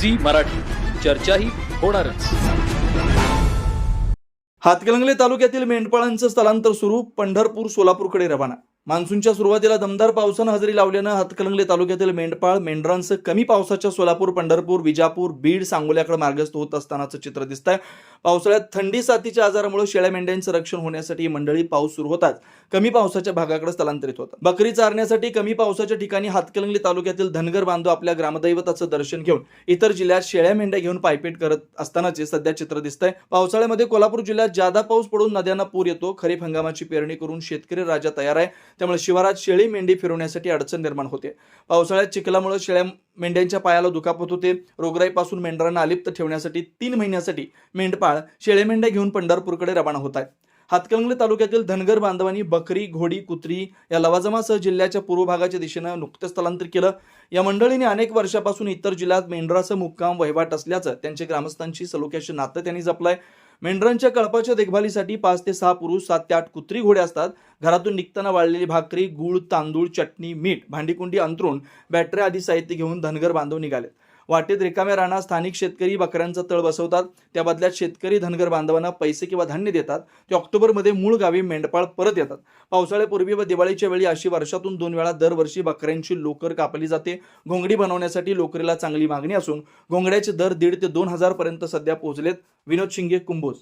Zee Marathi. चर्चाही होणारच. हातकलंगले तालुक्यातील मेंढपाळांचं स्थलांतर सुरू पंढरपूर सोलापूरकडे रवाना. मान्सूनच्या सुरुवातीला दमदार पावसानं हजेरी लावल्यानं हातकलंगले तालुक्यातील मेंढपाळ मेंढरांचं कमी पावसाच्या सोलापूर पंढरपूर विजापूर बीड सांगोल्याकडे मार्गस्थ होत असतानाचं चित्र दिसतंय. पावसाळ्यात थंडी साथीच्या आजारामुळे शेळ्या मेंढ्यांचं रक्षण होण्यासाठी ही मंडळी पाऊस सुरू होताच. कमी पावसाच्या भागाकडे स्थलांतरित होतात. बकरी चारण्यासाठी कमी पावसाच्या ठिकाणी हातकलंगली तालुक्यातील धनगर बांधव आपल्या ग्रामदैवताचं दर्शन घेऊन इतर जिल्ह्यात शेळ्या मेंढ्या घेऊन पायपीट करत असतानाचे सध्या चित्र दिसतंय. पावसाळ्यामध्ये कोल्हापूर जिल्ह्यात जादा पाऊस पडून नद्यांना पूर येतो खरीप हंगामाची पेरणी करून शेतकरी राजा तयार आहे. त्यामुळे शिवारात शेळी मेंढी फिरवण्यासाठी अडचण निर्माण होते. पावसाळ्यात चिखलामुळे शेळ्या मेंढ्यांच्या पायाला दुखापत होते. रोगराईपासून मेंढरांना अलिप्त ठेवण्यासाठी तीन महिन्यासाठी मेंढपाळ शेळे मेंढ्या घेऊन पंढरपूरकडे रवाना होत आहेत. हातकंगले तालुक्यातील धनगर बांधवांनी बकरी घोडी कुत्री या लवाजमासह जिल्ह्याच्या पूर्व भागाच्या दिशेनं नुकतं स्थलांतर केलं. या मंडळीने अनेक वर्षापासून इतर जिल्ह्यात मेंढराचं मुक्काम वहिवाट असल्याचं त्यांचे ग्रामस्थांशी सलोख्याचे नातं त्यांनी जपलंय. मेंढरांच्या कळपाच्या देखभालीसाठी पाच ते सहा पुरुष सात ते आठ कुत्री घोडे असतात. घरातून निघताना वाळलेली भाकरी गूळ तांदूळ चटणी मीठ भांडीकुंडी अंतरून बॅटऱ्या आदी साहित्य घेऊन धनगर बांधव निघालेत. वाटेत रिकाम्या राणा स्थानिक शेतकरी बकऱ्यांचा तळ बसवतात. त्या बदल्यात शेतकरी धनगर बांधवांना पैसे किंवा धान्य देतात. ते ऑक्टोबरमध्ये मूळ गावी मेंढपाळ परत येतात. पावसाळ्यापूर्वी व दिवाळीच्या वेळी अशी वर्षातून दोन वेळा दरवर्षी बकऱ्यांची लोकर कापली जाते. घोंगडी बनवण्यासाठी लोकरीला चांगली मागणी असून घोंगड्याचे दर दीड ते दोन हजार पर्यंत सध्या पोहोचलेत. विनोद शिंगे कुंभोज.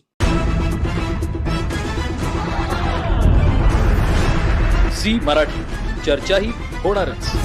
झी मराठी. चर्चाही होणारच.